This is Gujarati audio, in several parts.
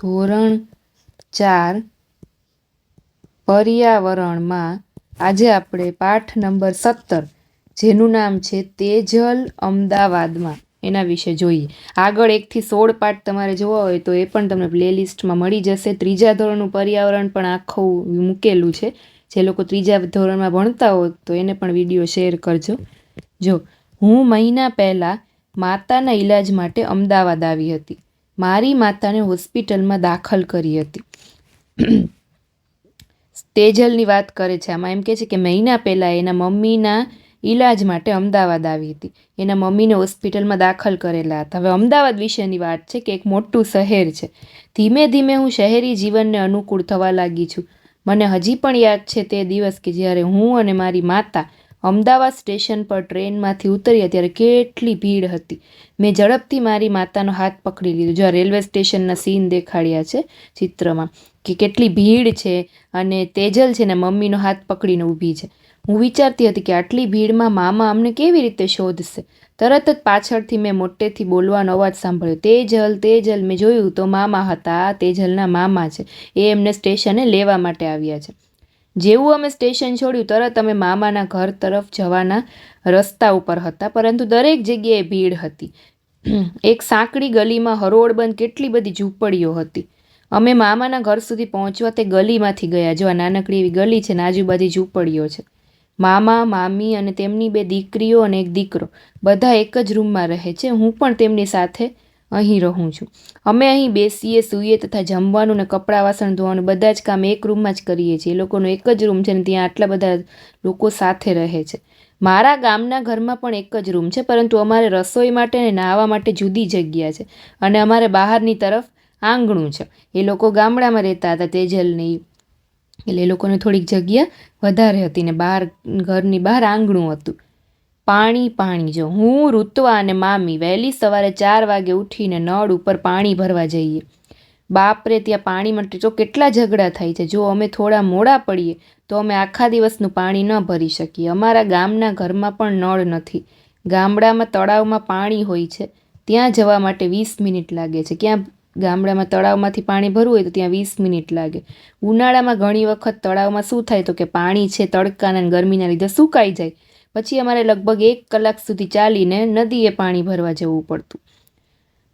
ધોરણ ચાર પર્યાવરણમાં આજે આપણે પાઠ નંબર સત્તર, જેનું નામ છે તેજલ અમદાવાદમાં. એના વિશે જોઈએ. આગળ એકથી સોળ પાઠ તમારે જોવા હોય તો એ પણ તમને પ્લેલિસ્ટમાં મળી જશે. ત્રીજા ધોરણનું પર્યાવરણ પણ આખું મૂકેલું છે. જે લોકો ત્રીજા ધોરણમાં ભણતા હોય તો એને પણ વીડિયો શેર કરજો. જો, હું મહિના પહેલાં માતાના ઈલાજ માટે અમદાવાદ આવી હતી. મારી માતાને હોસ્પિટલમાં દાખલ કરી હતી. તેજલની વાત કરે છે આમાં. એમ કહે છે કે મહિના પહેલાં એના મમ્મીના ઈલાજ માટે અમદાવાદ આવી હતી. એના મમ્મીને હોસ્પિટલમાં દાખલ કરેલા હતા. હવે અમદાવાદ વિશેની વાત છે કે એક મોટું શહેર છે. ધીમે ધીમે હું શહેરી જીવનને અનુકૂળ થવા લાગી છું. મને હજી પણ યાદ છે તે દિવસ કે જ્યારે હું અને મારી માતા અમદાવાદ સ્ટેશન પર ટ્રેનમાંથી ઉતર્યા ત્યારે કેટલી ભીડ હતી. મેં ઝડપથી મારી માતાનો હાથ પકડી લીધો. જો રેલવે સ્ટેશનના સીન દેખાડ્યા છે ચિત્રમાં કે કેટલી ભીડ છે અને તેજલ છે ને મમ્મીનો હાથ પકડીને ઊભી છે. હું વિચારતી હતી કે આટલી ભીડમાં મામા અમને કેવી રીતે શોધશે? તરત જ પાછળથી મેં મોટેથી બોલવાનો અવાજ સાંભળ્યો. તેજલ તેજલ, મેં જોયું તો મામા હતા. તેજલના મામા છે. એ એમને સ્ટેશને લેવા માટે આવ્યા છે. જેવું અમે સ્ટેશન છોડ્યું, તરત અમે મામાના ઘર તરફ જવાના રસ્તા ઉપર હતા, પરંતુ દરેક જગ્યાએ ભીડ હતી. એક સાંકડી ગલીમાં હરોળબંધ કેટલી બધી ઝૂંપડીઓ હતી. અમે મામાના ઘર સુધી પહોંચવા તે ગલીમાંથી ગયા, જો આ નાનકડી એવી ગલી છે ને, આજુબાજુ ઝૂંપડીઓ છે. મામા, મામી અને તેમની બે દીકરીઓ અને એક દીકરો, બધા એક જ રૂમમાં રહે છે. હું પણ તેમની સાથે અહીં રહું છું. અમે અહીં બેસીએ, સૂઈએ તથા જમવાનું ને કપડાં વાસણ ધોવાનું બધા જ કામ એક રૂમમાં જ કરીએ છીએ. એ લોકોનો એક જ રૂમ છે ને ત્યાં આટલા બધા લોકો સાથે રહે છે. મારા ગામના ઘરમાં પણ એક જ રૂમ છે, પરંતુ અમારે રસોઈ માટે ને નાહવા માટે જુદી જગ્યા છે અને અમારે બહારની તરફ આંગણું છે. એ લોકો ગામડામાં રહેતા હતા તેજલની એટલે એ લોકોને થોડીક જગ્યા વધારે હતી ને બહાર, ઘરની બહાર આંગણું હતું. પાણી પાણી. જો હું, ઋત્વા અને મામી વહેલી સવારે ચાર વાગે ઉઠીને નળ ઉપર પાણી ભરવા જઈએ. બાપરે, ત્યાં પાણી માટે જો કેટલા ઝઘડા થાય છે. જો અમે થોડા મોડા પડીએ, તો અમે આખા દિવસનું પાણી ન ભરી શકીએ. અમારા ગામના ઘરમાં પણ નળ નથી. ગામડામાં તળાવમાં પાણી હોય છે. ત્યાં જવા માટે વીસ મિનિટ લાગે છે. ક્યાં ગામડામાં તળાવમાંથી પાણી ભરવું હોય તો ત્યાં વીસ મિનિટ લાગે. ઉનાળામાં ઘણી વખત તળાવમાં શું થાય તો કે પાણી છે તડકાના ગરમીના લીધે સુકાઈ જાય. પછી અમારે લગભગ એક કલાક સુધી ચાલીને નદીએ પાણી ભરવા જવું પડતું.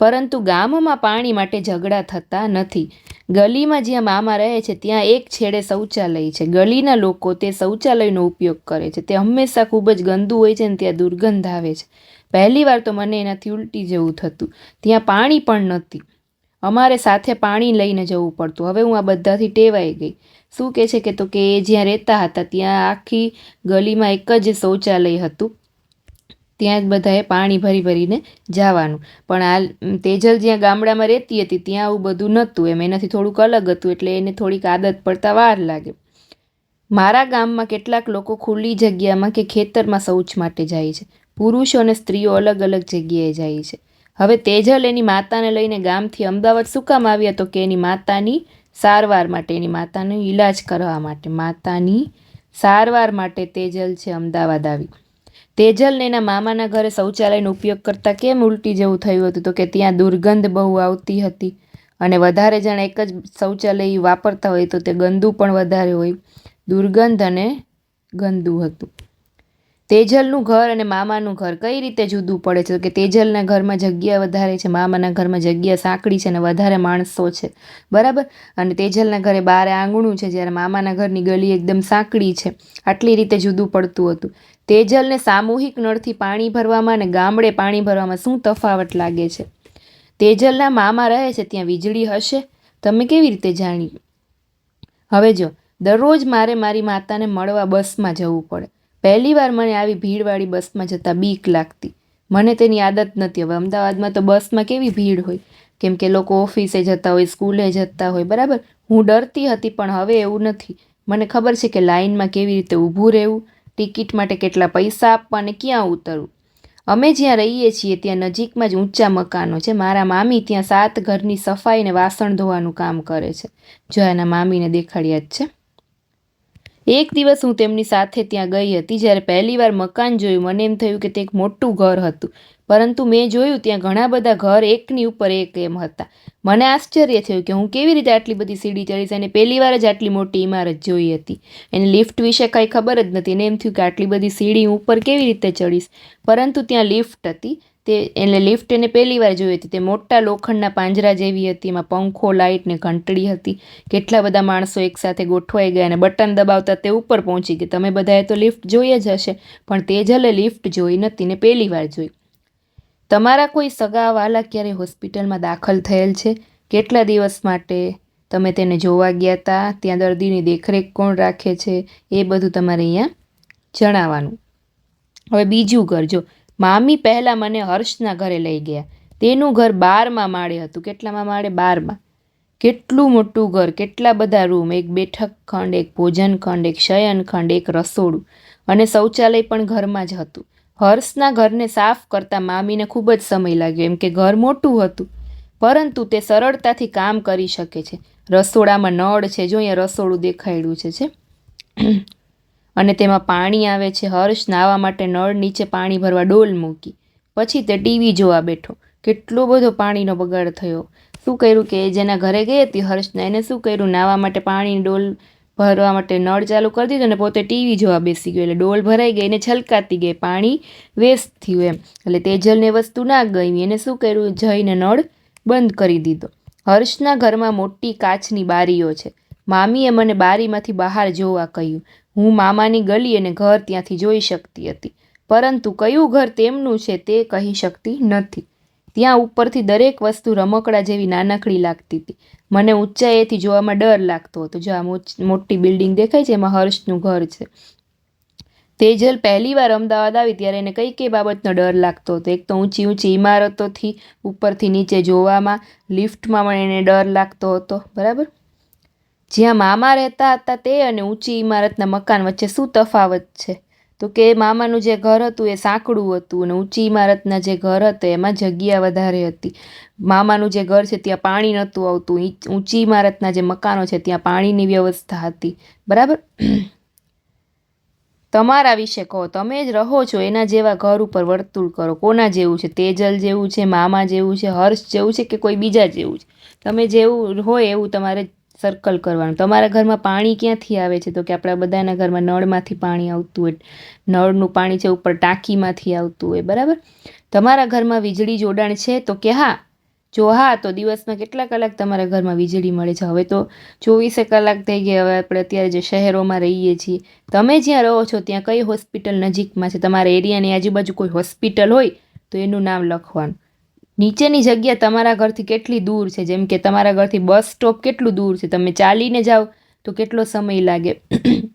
પરંતુ ગામમાં પાણી માટે ઝઘડા થતા નથી. ગલીમાં જ્યાં મામા રહે છે, ત્યાં એક છેડે શૌચાલય છે. ગલીના લોકો તે શૌચાલયનો ઉપયોગ કરે છે. તે હંમેશા ખૂબ જ ગંદુ હોય છે ને ત્યાં દુર્ગંધ આવે છે. પહેલી વાર તો મને એનાથી ઉલટી જેવું થતું. ત્યાં પાણી પણ નહોતી અમારે સાથે પાણી લઈને જવું પડતું. હવે હું આ બધાથી ટેવાઈ ગઈ. શું કહે છે કે તો કે જ્યાં રહેતા હતા, ત્યાં આખી ગલીમાં એક જ શૌચાલય હતું. ત્યાં જ બધાએ પાણી ભરી ભરીને જવાનું. પણ આ તેજલ જ્યાં ગામડામાં રહેતી હતી, ત્યાં આવું બધું નહોતું. એમ, એનાથી થોડુંક અલગ હતું, એટલે એને થોડીક આદત પડતા વાર લાગે. મારા ગામમાં કેટલાક લોકો ખુલ્લી જગ્યામાં કે ખેતરમાં શૌચ માટે જાય છે. પુરુષો અને સ્ત્રીઓ અલગ અલગ જગ્યાએ જાય છે. હવે તેજલ એની માતાને લઈને ગામથી અમદાવાદ શું કામ આવ્યા તો કે એની માતાની સારવાર માટે એની માતાનો ઈલાજ કરવા માટે. માતાની સારવાર માટે તેજલ છે અમદાવાદ આવી. તેજલને એના મામાના ઘરે શૌચાલયનો ઉપયોગ કરતાં કેમ ઉલટી જેવું થયું હતું તો કે ત્યાં દુર્ગંધ બહુ આવતી હતી અને વધારે જણ એક જ શૌચાલય વાપરતા હોય તો તે ગંદુ પણ વધારે હોય. દુર્ગંધ અને ગંદુ હતું. તેજલનું ઘર અને મામાનું ઘર કઈ રીતે જુદું પડે છે? કે તેજલના ઘરમાં જગ્યા વધારે છે, મામાના ઘરમાં જગ્યા સાંકડી છે અને વધારે માણસો છે. બરાબર? અને તેજલના ઘરે બારે આંગણું છે, જ્યારે મામાના ઘરની ગલી એકદમ સાંકડી છે. આટલી રીતે જુદું પડતું હતું. તેજલને સામૂહિક નળથી પાણી ભરવામાં અને ગામડે પાણી ભરવામાં શું તફાવત લાગે છે? તેજલના મામા રહે છે, ત્યાં વીજળી હશે? તમે કેવી રીતે જાણી હવે જો, દરરોજ મારે મારી માતાને મળવા બસમાં જવું પડે. પહેલી વાર મને આવી ભીડવાળી બસમાં જતાં બીક લાગતી. મને તેની આદત નથી. હવે અમદાવાદમાં તો બસમાં કેવી ભીડ હોય? કેમ કે લોકો ઓફિસે જતા હોય, સ્કૂલે જતા હોય, બરાબર? હું ડરતી હતી, પણ હવે એવું નથી. મને ખબર છે કે લાઇનમાં કેવી રીતે ઊભું રહેવું, ટિકિટ માટે કેટલા પૈસા આપવા અને ક્યાં ઉતરવું. અમે જ્યાં રહીએ છીએ, ત્યાં નજીકમાં જ ઊંચા મકાનો છે. મારા મામી ત્યાં સાત ઘરની સફાઈ અને વાસણ ધોવાનું કામ કરે છે. જો એના મામીને દેખાડ્યા જ છે. એક દિવસ હું તેમની સાથે ત્યાં ગઈ હતી, જ્યારે પહેલીવાર મકાન જોયું, મને એમ થયું કે તે એક મોટું ઘર હતું. પરંતુ મેં જોયું, ત્યાં ઘણા બધા ઘર એકની ઉપર એક એમ હતા. મને આશ્ચર્ય થયું કે હું કેવી રીતે આટલી બધી સીડી ચડીશ અને પહેલી વાર જ આટલી મોટી ઇમારત જોઈ હતી. એને લિફ્ટ વિશે કંઈ ખબર જ નથી, એને એમ થયું કે આટલી બધી સીડી ઉપર કેવી રીતે ચડીશ. પરંતુ ત્યાં લિફ્ટ હતી તે એટલે લિફ્ટ એને પહેલી વાર જોઈ હતી. તે મોટા લોખંડના પાંજરા જેવી હતી. એમાં પંખો, લાઇટ ને ઘંટડી હતી. કેટલા બધા માણસો એકસાથે ગોઠવાઈ ગયા અને બટન દબાવતા તે ઉપર પહોંચી ગઈ. તમે બધાએ તો લિફ્ટ જોઈ જ હશે, પણ તેજલે લિફ્ટ જોઈ નથી ને પહેલી વાર જોઈ. તમારા કોઈ સગા વાલા ક્યારે હોસ્પિટલમાં દાખલ થયેલ છે? કેટલા દિવસ માટે તમે તેને જોવા ગયા હતા ત્યાં દર્દીની દેખરેખ કોણ રાખે છે? એ બધું તમારે અહીંયા જણાવવાનું. હવે બીજું ઘર જો. મામી પહેલાં મને હર્ષના ઘરે લઈ ગયા. તેનું ઘર બારમાં માળે હતું. કેટલામાં માળે? બારમાં. કેટલું મોટું ઘર, કેટલા બધા રૂમ, એક બેઠક ખંડ, એક ભોજન ખંડ, એક શયન ખંડ, એક રસોડું અને શૌચાલય પણ ઘરમાં જ હતું. હર્ષના ઘરને સાફ કરતાં મામીને ખૂબ જ સમય લાગ્યો, એમ કે ઘર મોટું હતું, પરંતુ તે સરળતાથી કામ કરી શકે છે. રસોડામાં નળ છે, જો અહીંયા રસોડું દેખાડ્યું છે. અને તેમાં પાણી આવે છે. હર્ષ નાહવા માટે નળ નીચે પાણી ભરવા ડોલ મૂકી. પછી તે ટીવી જોવા બેઠો. કેટલો બધો પાણીનો બગાડ થયો. શું કર્યું કે જેના ઘરે ગઈ હતી, હર્ષના એને શું કર્યું? નાહવા માટે પાણી, ડોલ ભરવા માટે નળ ચાલુ કરી દીધો અને પોતે ટીવી જોવા બેસી ગયો. એટલે ડોલ ભરાઈ ગઈ અને છલકાતી ગઈ. પાણી વેસ્ટ થયું એમ. એટલે તેજલને વસ્તુ ના ગઈ એને શું કર્યું? જઈને નળ બંધ કરી દીધો. હર્ષના ઘરમાં મોટી કાચની બારીઓ છે. મામીએ મને બારીમાંથી બહાર જોવા કહ્યું. હું મામાની ગલી અને ઘર ત્યાંથી જોઈ શકતી હતી. પરંતુ કયું ઘર તેમનું છે તે કહી શકતી નથી. ત્યાં ઉપરથી દરેક વસ્તુ રમકડા જેવી નાનકડી લાગતી હતી. મને ઊંચાઈએથી જોવામાં ડર લાગતો હતો. જો આ મોટી બિલ્ડિંગ દેખાય છે, એમાં હર્ષનું ઘર છે. તેજલ પહેલીવાર અમદાવાદ આવી ત્યારે એને કઈ કઈ બાબતનો ડર લાગતો હતો. એક તો ઊંચી ઊંચી ઇમારતોથી ઉપરથી નીચે જોવામાં, લિફ્ટમાં પણ એને ડર લાગતો હતો. બરાબર? જ્યાં મામા રહેતા હતા તે અને ઊંચી ઇમારતના મકાન વચ્ચે શું તફાવત છે? તો કે મામાનું જે ઘર હતું એ સાંકડું હતું અને ઊંચી ઇમારતના જે ઘર હતા એમાં જગ્યા વધારે હતી. મામાનું જે ઘર છે ત્યાં પાણી નહોતું આવતું. ઊંચી ઇમારતના જે મકાનો છે ત્યાં પાણીની વ્યવસ્થા હતી. બરાબર? તમારા વિશે કહો. તમે જ રહો છો એના જેવા ઘર ઉપર વર્તુળ કરો. કોના જેવું છે? તેજલ જેવું છે? મામા જેવું છે? હર્ષ જેવું છે કે કોઈ બીજા જેવું છે? તમે જેવું હોય એવું તમારે સર્કલ કરવાનું. તમારા ઘરમાં પાણી ક્યાંથી આવે છે? તો કે આપણા બધાના ઘરમાં નળમાંથી પાણી આવતું હોય. નળનું પાણી છે ઉપર ટાંકીમાંથી આવતું હોય, બરાબર? તમારા ઘરમાં વીજળી જોડાણ છે? તો કે હા. જો હા, તો દિવસમાં કેટલા કલાક તમારા ઘરમાં વીજળી મળે છે? હવે તો ચોવીસે કલાક થઈ ગયા. હવે આપણે અત્યારે જે શહેરોમાં રહીએ છીએ, તમે જ્યાં રહો છો, ત્યાં કઈ હોસ્પિટલ નજીકમાં છે? તમારા એરિયાની આજુબાજુ કોઈ હોસ્પિટલ હોય, તો એનું નામ લખવાનું. નીચેની જગ્યા તમારા ઘરથી કેટલી દૂર છે? જેમ કે તમારા ઘરથી બસ સ્ટોપ કેટલું દૂર છે? તમે ચાલીને જાઓ તો કેટલો સમય લાગે?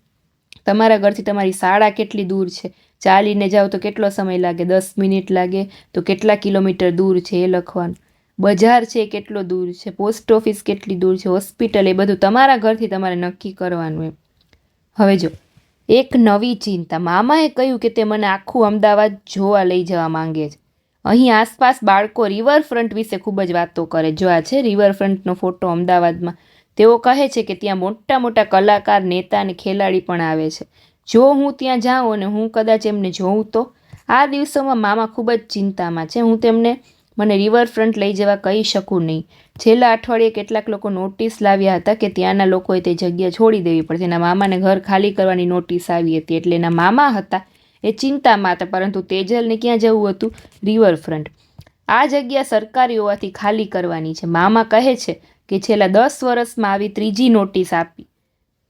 તમારા ઘરથી તમારી શાળા કેટલી દૂર છે? ચાલીને જાઓ તો કેટલો સમય લાગે? દસ મિનિટ લાગે તો કેટલા કિલોમીટર દૂર છે એ લખવાનું? બજાર છે કેટલો દૂર છે? પોસ્ટ ઓફિસ કેટલી દૂર છે? હોસ્પિટલ એ બધું તમારા ઘરથી તમારે નક્કી કરવાનું એમ. હવે જો, એક નવી ચિંતા. મામાએ કહ્યું કે તે મને આખું અમદાવાદ જોવા લઈ જવા માંગે છે. અહીં આસપાસ બાળકો રિવરફ્રન્ટ વિશે ખૂબ જ વાતો કરે. જો આ છે રિવરફ્રન્ટનો ફોટો અમદાવાદમાં. તેઓ કહે છે કે ત્યાં મોટા મોટા કલાકાર, નેતા અને ખેલાડી પણ આવે છે. જો હું ત્યાં જાઉં અને હું કદાચ એમને જોઉં તો? આ દિવસોમાં મામા ખૂબ જ ચિંતામાં છે. હું તેમને મને રિવરફ્રન્ટ લઈ જવા કહી શકું નહીં. છેલ્લા અઠવાડિયે કેટલાક લોકો નોટિસ લાવ્યા હતા કે ત્યાંના લોકોએ તે જગ્યા છોડી દેવી પડશે એના મામાને ઘર ખાલી કરવાની નોટિસ આવી હતી. એટલે એના મામા હતા એ ચિંતામાં હતા પરંતુ તેજલને ક્યાં જવું હતું? રિવરફ્રન્ટ આ જગ્યા સરકારી હોવાથી ખાલી કરવાની છે. મામા કહે છે કે છેલ્લા દસ વર્ષમાં આવી ત્રીજી નોટિસ આપી.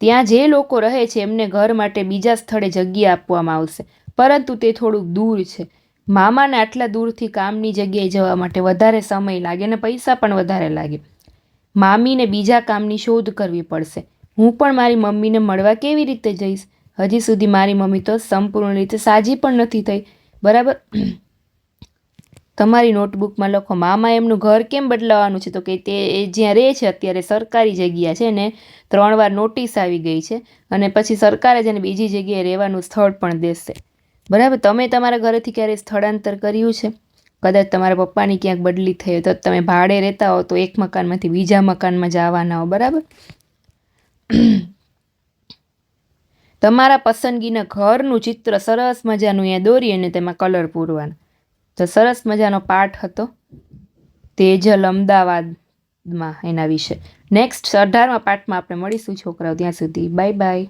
ત્યાં જે લોકો રહે છે, એમને ઘર માટે બીજા સ્થળે જગ્યા આપવામાં આવશે. પરંતુ તે થોડુંક દૂર છે. મામાને આટલા દૂરથી કામની જગ્યાએ જવા માટે વધારે સમય લાગે અને પૈસા પણ વધારે લાગે. મામીને બીજા કામની શોધ કરવી પડશે. હું પણ મારી મમ્મીને મળવા કેવી રીતે જઈશ? હજી સુધી મારી મમ્મી તો સંપૂર્ણ રીતે સાજી પણ નથી થઈ. બરાબર? તમારી નોટબુકમાં લખો, મામા એમનું ઘર કેમ બદલાવાનું છે? તો કે તે જ્યાં રહે છે અત્યારે સરકારી જગ્યા છે ને ત્રણ વાર નોટિસ આવી ગઈ છે અને પછી સરકારે જ એને બીજી જગ્યાએ રહેવાનું સ્થળ પણ દેશે. બરાબર? તમે તમારા ઘરેથી ક્યારેય સ્થળાંતર કર્યું છે? કદાચ તમારા પપ્પાની ક્યાંક બદલી થઈ તો તમે ભાડે રહેતા હો તો એક મકાનમાંથી બીજા મકાનમાં જવાના હો, બરાબર? તમારા પસંદગીના ઘરનું ચિત્ર સરસ મજાનું અહીંયા દોરી અને તેમાં કલર પૂરવાના. તો સરસ મજાનો પાઠ હતો. તેજલ અમદાવાદમાં એના વિશે. નેક્સ્ટ અઢારમા પાઠમાં આપણે મળીશું, છોકરાઓ, ત્યાં સુધી. Bye bye